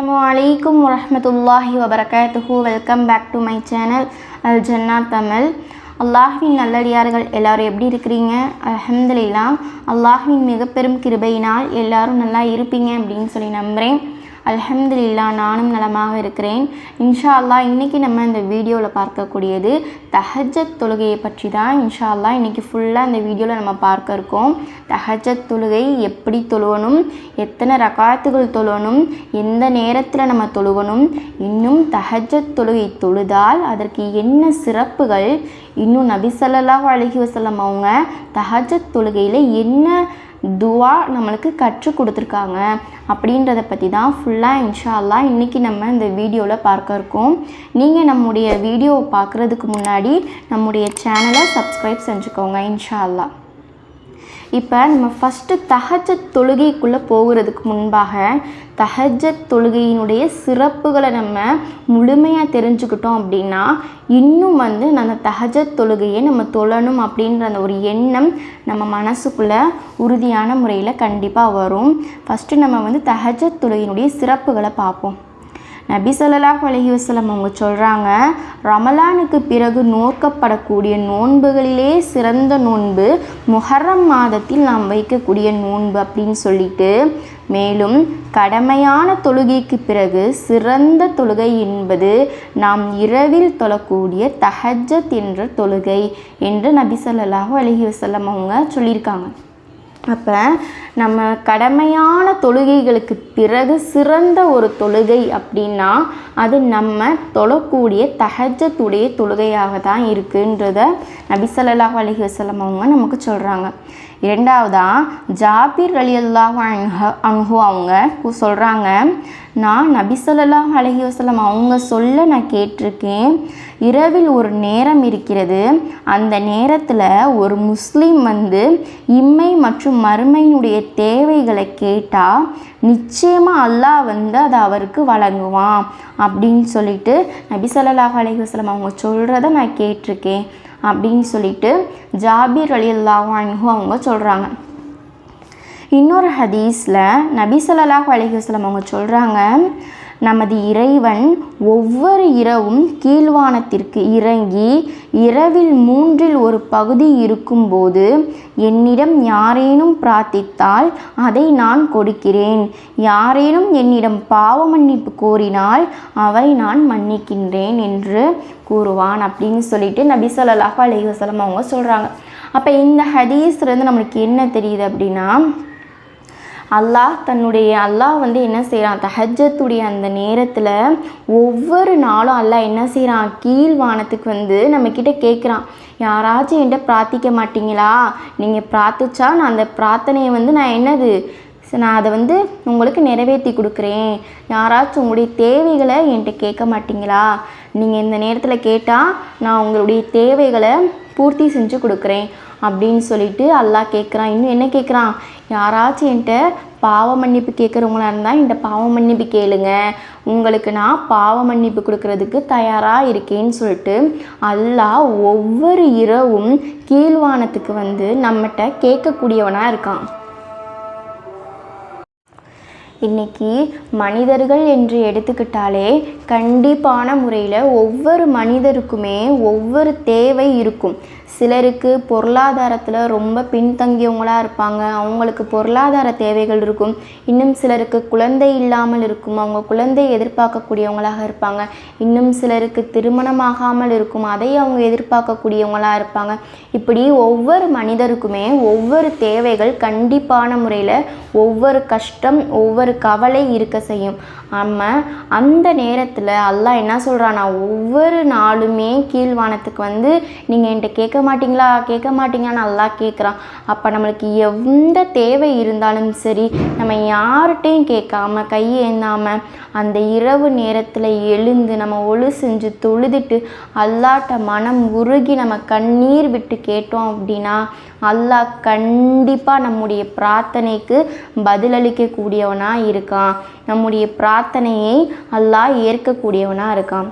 அலைக்கும் வரமத்துல்லாஹி வபரகாத்துஹு welcome back to my channel அல் ஜன்னா தமிழ் அல்லாஹ்வின் நல்லடியார்கள் எல்லாரும் எப்படி இருக்கிறீங்க? அல்ஹம்துலில்லா அல்லாஹ்வின் மிக பெரும் கிருபையினால் எல்லாரும் நல்லா இருப்பீங்க அப்படின்னு சொல்லி நம்புகிறேன் அல்ஹம்துலில்லா நானும் நலமாக இருக்கிறேன். இன்ஷா அல்லாஹ் இன்றைக்கி நம்ம இந்த வீடியோவில் பார்க்கக்கூடியது தஹஜத் தொழுகையை பற்றி தான் இன்ஷா அல்லாஹ் இன்றைக்கி ஃபுல்லாக இந்த வீடியோவில் நம்ம பார்க்க இருக்கோம். தஹஜத் தொழுகை எப்படி தொழுவணும் எத்தனை ரகாத்துகள் தொழுவணும் எந்த நேரத்தில் நம்ம தொழுவணும் இன்னும் தஹஜத் தொழுகை தொழுதால் அதற்கு என்ன சிறப்புகள் இன்னும் நபி அழகி அலைஹி அவங்க தஹஜத் தொழுகையில் என்ன துவா நம்மளுக்கு கற்றுக் கொடுத்துருக்காங்க அப்படின்றத பற்றி தான் ஃபுல்லாக இன்ஷா இன்றைக்கி நம்ம இந்த வீடியோவில் பார்க்க இருக்கோம். நீங்கள் நம்முடைய வீடியோவை பார்க்குறதுக்கு முன்னாடி நம்முடைய சேனலை சப்ஸ்கிரைப் செஞ்சுக்கோங்க இன்ஷா இப்போ நம்ம ஃபஸ்ட்டு தஹஜத் தொழுகைக்குள்ளே போகிறதுக்கு முன்பாக தஹஜத் தொழுகையினுடைய சிறப்புகளை நம்ம முழுமையாக தெரிஞ்சுக்கிட்டோம் அப்படின்னா இன்னும் வந்து அந்த தஹஜத் தொழுகையை நம்ம தொழணும் அப்படின்ற அந்த ஒரு எண்ணம் நம்ம மனசுக்குள்ளே உறுதியான முறையில் கண்டிப்பாக வரும். ஃபஸ்ட்டு நம்ம வந்து தஹஜத் தொழுகையினுடைய சிறப்புகளை பார்ப்போம். நபி ஸல்லல்லாஹு அலைஹி அவங்க சொல்கிறாங்க ரமலானுக்கு பிறகு நோக்கப்படக்கூடிய நோன்புகளிலே சிறந்த நோன்பு முஹர்ரம் மாதத்தில் நாம் வைக்கக்கூடிய நோன்பு அப்படின்னு சொல்லிட்டு மேலும் கடமையான தொழுகைக்கு பிறகு சிறந்த தொழுகை என்பது நாம் இரவில் தொழக்கூடிய தஹஜத் என்ற தொழுகை என்று நபி ஸல்லல்லாஹு அலஹி வசல்லம் அவங்க சொல்லியிருக்காங்க. அப்போ நம்ம கடமையான தொழுகைகளுக்கு பிறகு சிறந்த ஒரு தொழுகை அப்படின்னா அது நம்ம தொழக்கூடிய தஹஜத்துடைய தொழுகையாக தான் இருக்குன்றத நபிசல்லாஹ் ஸல்லல்லாஹு வசலம் அவங்க நமக்கு சொல்கிறாங்க இரண்டாவதா ஜாபிர் அலி அல்லாஹ் அன்ஹு அவங்க சொல்கிறாங்க நான் நபிசல்லாஹ் அலஹி வசலம் அவங்க சொல்ல நான் கேட்டிருக்கேன் இரவில் ஒரு நேரம் இருக்கிறது அந்த நேரத்தில் ஒரு முஸ்லீம் வந்து இம்மை மற்றும் மறுமையினுடைய தேவைகளை கேட்டால் நிச்சயமாக அல்லாஹ் வந்து அதை அவருக்கு வழங்குவான் அப்படின்னு சொல்லிட்டு நபிசல்லாஹ் அலஹி வசலம் அவங்க சொல்கிறத நான் கேட்டிருக்கேன். அப்படின்னு சொல்லிட்டு ஜாபீர் அலி அல்லாஹ் அவங்க சொல்கிறாங்க இன்னொரு ஹதீஸில் நபி ஸல்லல்லாஹு அலிஹஸ்லம் அவங்க சொல்கிறாங்க நமது இறைவன் ஒவ்வொரு இரவும் கீழ்வானத்திற்கு இறங்கி இரவில் மூன்றில் ஒரு பகுதி இருக்கும்போது என்னிடம் யாரேனும் பிரார்த்தித்தால் அதை நான் கொடுக்கிறேன். யாரேனும் என்னிடம் பாவ மன்னிப்பு கோரினால் அவரை நான் மன்னிக்கின்றேன் என்று கூறுவான் அப்படின்னு சொல்லிட்டு நபி ஸல்லல்லாஹு அலைஹி அவங்க சொல்கிறாங்க அப்போ இந்த ஹதீஸ்லேருந்து நம்மளுக்கு என்ன தெரியுது அப்படின்னா அல்லாஹ் தன்னுடைய அல்லாஹ் வந்து என்ன செய்கிறான் தஹஜத்துடைய அந்த நேரத்தில் ஒவ்வொரு நாளும் அல்லாஹ் என்ன செய்கிறான் கீழ் வானத்துக்கு வந்து நம்மக்கிட்ட கேட்குறான் யாராச்சும் என்கிட்ட பிரார்த்திக்க மாட்டீங்களா? நீங்கள் பிரார்த்திச்சா நான் அந்த பிரார்த்தனையை வந்து நான் என்னது? நான் அதை வந்து உங்களுக்கு நிறைவேற்றி கொடுக்குறேன். யாராச்சும் உங்களுடைய தேவைகளை என்கிட்ட கேட்க மாட்டிங்களா? நீங்கள் இந்த நேரத்தில் கேட்டால் நான் உங்களுடைய தேவைகளை பூர்த்தி செஞ்சு கொடுக்குறேன் அப்படின்னு சொல்லிட்டு அல்லாஹ் கேட்குறான் இன்னும் என்ன கேட்குறான் யாராச்சும் என்கிட்ட பாவ மன்னிப்பு கேட்குறவங்களா இருந்தால் என்கிட்ட பாவ மன்னிப்பு கேளுங்க. உங்களுக்கு நான் பாவ மன்னிப்பு கொடுக்கறதுக்கு தயாராக இருக்கேன்னு சொல்லிட்டு அல்லாஹ் ஒவ்வொரு இரவும் கீழ்வானத்துக்கு வந்து நம்மகிட்ட கேட்கக்கூடியவனாக இருக்கான். இன்றைக்கி மனிதர்கள் என்று எடுத்துக்கிட்டாலே கண்டிப்பான முறையில் ஒவ்வொரு மனிதருக்குமே ஒவ்வொரு தேவை இருக்கும். சிலருக்கு பொருளாதாரத்தில் ரொம்ப பின்தங்கியவங்களாக இருப்பாங்க. அவங்களுக்கு பொருளாதார தேவைகள் இருக்கும். இன்னும் சிலருக்கு குழந்தை இல்லாமல் இருக்கும். அவங்க குழந்தை எதிர்பார்க்கக்கூடியவங்களாக இருப்பாங்க. இன்னும் சிலருக்கு திருமணமாகாமல் இருக்கும். அதை அவங்க எதிர்பார்க்கக்கூடியவங்களாக இருப்பாங்க. இப்படி ஒவ்வொரு மனிதருக்குமே ஒவ்வொரு தேவைகள் கண்டிப்பான முறையில் ஒவ்வொரு கஷ்டம் ஒவ்வொரு கவலை இருக்க செய்யும். நம்ம அந்த நேரத்தில் அல்லாஹ் என்ன சொல்கிறான்னா ஒவ்வொரு நாளுமே கீழ்வானத்துக்கு வந்து நீங்கள் என்கிட்ட கேட்க மாட்டிங்களா கேட்க மாட்டீங்களான்னு அல்லாஹ் கேட்குறான். அப்போ நம்மளுக்கு எந்த தேவை இருந்தாலும் சரி நம்ம யார்கிட்டையும் கேட்காம கையேந்தாமல் அந்த இரவு நேரத்தில் எழுந்து நம்ம ஒழு செஞ்சு தொழுதுட்டு அல்லாட்ட மனம் உருகி நம்ம கண்ணீர் விட்டு கேட்டோம் அப்படின்னா அல்லாஹ் கண்டிப்பாக நம்முடைய பிரார்த்தனைக்கு பதிலளிக்கக்கூடியவனாக இருக்கான். நம்முடைய பிரார்த்தனையை அல்லாஹ் ஏற்கக்கூடியவனாக இருக்கான்.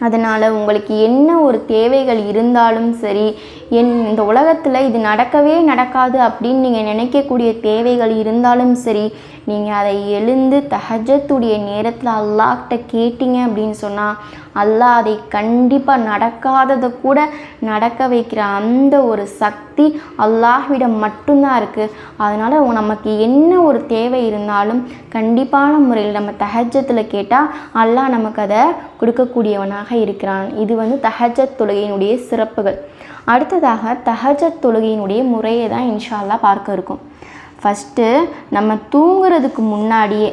அதனால் உங்களுக்கு என்ன ஒரு தேவைகள் இருந்தாலும் சரி என் இந்த உலகத்தில் இது நடக்கவே நடக்காது அப்படின்னு நீங்கள் நினைக்கக்கூடிய தேவைகள் இருந்தாலும் சரி நீங்கள் அதை எழுந்து தஹஜத்துடைய நேரத்தில் அல்லாஹ்கிட்ட கேட்டீங்க அப்படின்னு சொன்னால் அல்லாஹ் அதை கண்டிப்பாக நடக்காததை கூட நடக்க வைக்கிற அந்த ஒரு சக்தி அல்லாஹ்விடம் மட்டும்தான் இருக்குது அதனால் நமக்கு என்ன ஒரு தேவை இருந்தாலும் கண்டிப்பான முறையில் நம்ம தஹஜத்தில் கேட்டால் அல்லாஹ் நமக்கு அதை கொடுக்கக்கூடியவனாக இருக்கிறான். இது வந்து தஹஜத் தொழுகையினுடைய சிறப்புகள். அடுத்ததாக தஹஜத் தொழுகையினுடைய முறையை தான் இன்ஷால்லா பார்க்க இருக்கும். ஃபஸ்ட்டு நம்ம தூங்குறதுக்கு முன்னாடியே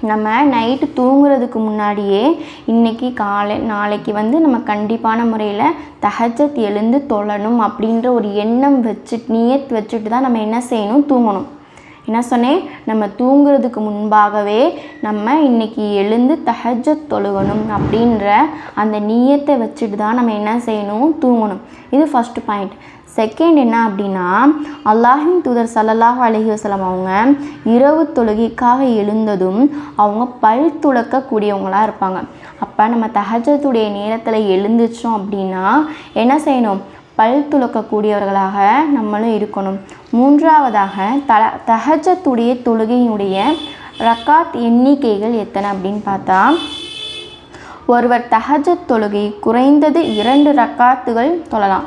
நம்ம நைட்டு தூங்குறதுக்கு முன்னாடியே இன்றைக்கி காலை நாளைக்கு வந்து நம்ம கண்டிப்பான முறையில் தஹஜத் எழுந்து தொழணும் அப்படின்ற ஒரு எண்ணம் வச்சுட்டு நியத் வச்சுட்டு தான் நம்ம என்ன செய்யணும்? தூங்கணும். என்ன சொன்னேன்? நம்ம தூங்குறதுக்கு முன்பாகவே நம்ம இன்னைக்கு எழுந்து தஹஜத் தொழுகணும் அப்படின்ற அந்த நீயத்தை வச்சுட்டு தான் நம்ம என்ன செய்யணும்? தூங்கணும். இது ஃபஸ்ட்டு பாயிண்ட் செகண்ட் என்ன அப்படின்னா அல்லாஹின் தூதர் சல்லல்லாஹு அலஹி வசலம் அவங்க இரவு தொழுகைக்காக எழுந்ததும் அவங்க பல் துளக்கக்கூடியவங்களாக இருப்பாங்க. அப்போ நம்ம தஹஜத்துடைய நேரத்தில் எழுந்துச்சோம் அப்படின்னா என்ன செய்யணும்? பல் துளக்கக்கூடியவர்களாக நம்மளும் இருக்கணும். மூன்றாவதாக தல தஹஜத்துடைய தொழுகையினுடைய ரக்காத் எண்ணிக்கைகள் எத்தனை அப்படின்னு பார்த்தா ஒருவர் தஹஜத் தொழுகை குறைந்தது இரண்டு ரக்காத்துகள் தொழலாம்.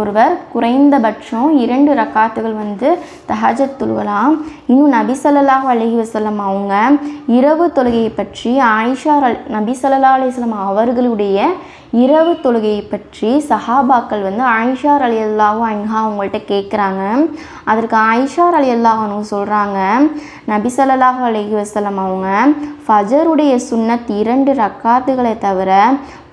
ஒருவர் குறைந்தபட்சம் இரண்டு ரக்காத்துகள் வந்து தஹஜத் தொழுகலாம். இன்னும் நபி ஸல்லல்லாஹு அலைஹி அவங்க இரவு தொழுகையை பற்றி ஆயிஷா அல் நபி ஸல்லல்லாஹு அலைஹி அவர்களுடைய இரவு தொழுகையை பற்றி சஹாபாக்கள் வந்து ஆயிஷார் அலி அல்லாஹூ அன்ஹா அவங்கள்ட்ட கேட்குறாங்க அதற்கு ஆயிஷார் அலி அல்லாஹனு சொல்கிறாங்க நபி ஸல்லல்லாஹு வசலம் அவங்க ஃபஜருடைய சுன்னத் இரண்டு ரக்காத்துகளை தவிர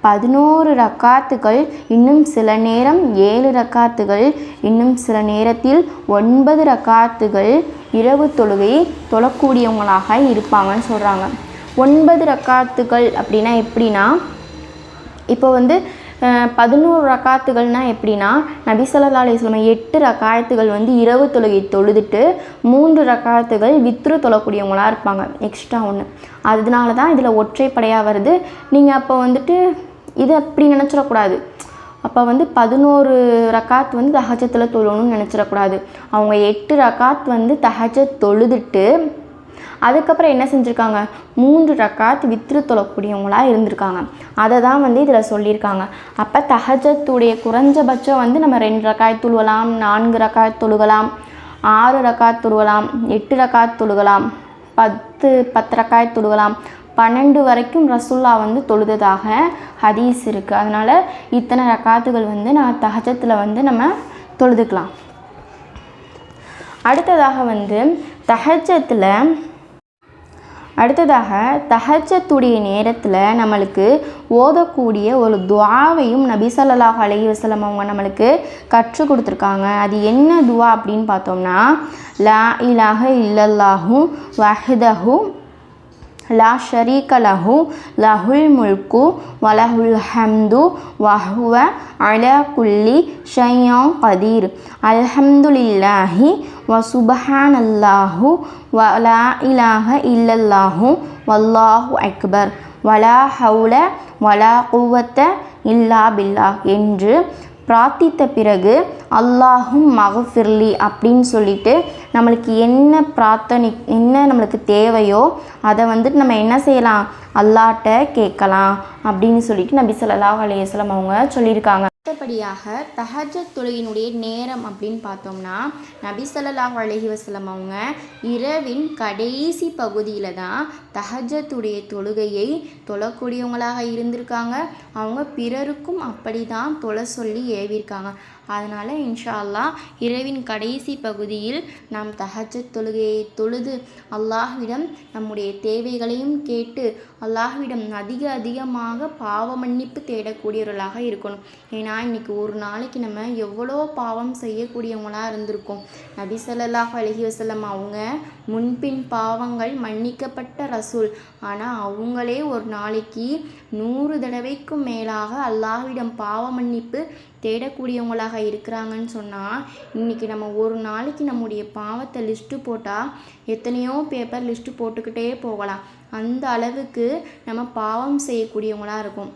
பதினோரு ரக்காத்துகள் இன்னும் சில நேரம் ஏழு ரக்காத்துகள் இன்னும் சில நேரத்தில் ஒன்பது ரக்காத்துகள் இரவு தொழுகை தொழக்கூடியவங்களாக இருப்பாங்கன்னு சொல்கிறாங்க ஒன்பது ரக்காத்துகள் அப்படின்னா எப்படின்னா இப்போ வந்து பதினோரு ரக்காத்துகள்னால் எப்படின்னா நபி சொல்லா அலைஹி எட்டு ரக்காயத்துகள் வந்து இரவு தொழுகை தொழுதுட்டு மூன்று ரகாத்துகள் வித்ரு தொழக்கூடியவங்களா இருப்பாங்க. எக்ஸ்ட்ரா ஒன்று அதனால தான் இதில் ஒற்றைப்படையாக வருது. நீங்கள் அப்போ வந்துட்டு இதை அப்படி நினச்சிடக்கூடாது. அப்போ வந்து பதினோரு ரக்காத் வந்து தஹஜத்தில் தொழணும்னு நினச்சிடக்கூடாது. அவங்க எட்டு ரக்காத் வந்து தஹஜத் தொழுதுட்டு அதுக்கப்புறம் என்ன செஞ்சுருக்காங்க? மூன்று ரக்காத் வித்ரு தொழக்கூடியவங்களாக இருந்திருக்காங்க. அதை தான் வந்து இதில் சொல்லியிருக்காங்க. அப்போ தஹஜத்துடைய குறைஞ்சபட்சம் வந்து நம்ம ரெண்டு ரக்காய் தொழுகலாம் நான்கு ரக்காய் தொழுகலாம் ஆறு ரக்காத் தொழுகலாம் எட்டு ரக்காத் தொழுகலாம் பத்து பத்து ரக்காய் தொழுகலாம். பன்னெண்டு வரைக்கும் ரசுல்லா வந்து தொழுததாக ஹதீஸ் இருக்குது அதனால் இத்தனை ரக்காத்துகள் வந்து நான் தஹஜத்தில் வந்து நம்ம தொழுதுக்கலாம். அடுத்ததாக வந்து தகஜத்தில் அடுத்ததாக தஹஜத்துடைய நேரத்தில் நம்மளுக்கு ஓதக்கூடிய ஒரு துவாவையும் நபி ஸல்லல்லாஹு அலி வசலம் அவங்க நம்மளுக்கு கற்றுக் கொடுத்துருக்காங்க. அது என்ன துவா அப்படின்னு பார்த்தோம்னா லா இலாக இல்லல்லாஹு வஹதஹு லா ஷரீக லஹு லஹுல் முல்கு வலஹுல் ஹம்து வஹுவ அல குல்லி ஷையம் கதீர். அல்ஹம்துலில்லாஹி வ சுபஹானல்லாஹு வ இலாஹ இல்லல்லாஹு வல்லாஹு அக்பர் வலா ஹவுல வலா குவத்த இல்லா பில்லாஹ் என்று பிரார்த்தித்த பிறகு அல்லாஹும் மகஃபிர்லி அப்படின்னு சொல்லிட்டு நம்மளுக்கு என்ன பிரார்த்தனை என்ன நம்மளுக்கு தேவையோ அதை வந்துட்டு நம்ம என்ன செய்யலாம்? அல்லாட்ட கேட்கலாம் அப்படின்னு சொல்லிட்டு நபி சொல்லலாஹ் அலைஹி அவங்க சொல்லியிருக்காங்க. அடுத்தபடியாக தஹஜத் தொழுகையினுடைய நேரம் அப்படின்னு பார்த்தோம்னா நபி ஸல்லல்லாஹு அலஹி வசலம் அவங்க இரவின் கடைசி பகுதியில் தான் தஹஜத்துடைய தொழுகையை தொழக்கூடியவங்களாக இருந்திருக்காங்க. அவங்க பிறருக்கும் அப்படி தான் தொலை சொல்லி ஏவியிருக்காங்க. அதனால் இன்ஷா அல்லாஹ் இரவின் கடைசி பகுதியில் நாம் தஹஜத் தொழுகையை தொழுது அல்லாஹ்விடம் நம்முடைய தேவைகளையும் கேட்டு அல்லாஹ்விடம் அதிக அதிகமாக பாவ மன்னிப்பு தேடக்கூடியவர்களாக இருக்கணும். ஏன்னா இன்னைக்கு ஒரு நாளைக்கு நம்ம எவ்வளோ பாவம் செய்யக்கூடியவங்களாக இருந்திருக்கோம். நபி ஸல்லல்லாஹு அலைஹி வஸல்லம் அவங்க முன்பின் பாவங்கள் மன்னிக்கப்பட்ட ரசூல். ஆனால் அவங்களே ஒரு நாளைக்கு நூறு தடவைக்கும் மேலாக அல்லாஹ்விடம் பாவ மன்னிப்பு தேடக்கூடியவங்களாக இருக்கிறாங்கன்னு சொன்னால் இன்றைக்கி நம்ம ஒரு நாளைக்கு நம்முடைய பாவத்தை லிஸ்ட்டு போட்டால் எத்தனையோ பேப்பர் லிஸ்ட்டு போட்டுக்கிட்டே போகலாம். அந்த அளவுக்கு நம்ம பாவம் செய்யக்கூடியவங்களாக இருக்கும்.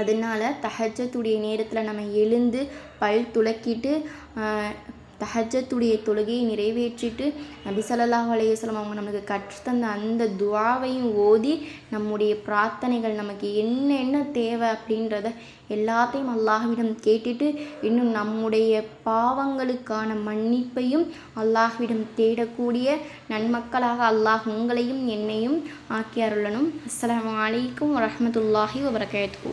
அதனால தஹஜத்துடைய நேரத்தில் நம்ம எழுந்து பல் துலக்கிட்டு தஹஜத்துடைய தொழுகையை நிறைவேற்றிட்டு நபி ஸல்லல்லாஹு அலைஹி அவங்க நமக்கு கற்றுத்தந்த அந்த துவாவையும் ஓதி நம்முடைய பிரார்த்தனைகள் நமக்கு என்னென்ன தேவை அப்படின்றத எல்லாத்தையும் அல்லாஹ்விடம் கேட்டுட்டு இன்னும் நம்முடைய பாவங்களுக்கான மன்னிப்பையும் அல்லாஹ்விடம் தேடக்கூடிய நன்மக்களாக அல்லாஹ் உங்களையும் என்னையும் ஆக்கி அருளணும். அஸ்ஸலாமு அலைக்கும் வரஹ்மத்துல்லாஹி வபரகாத்துஹு.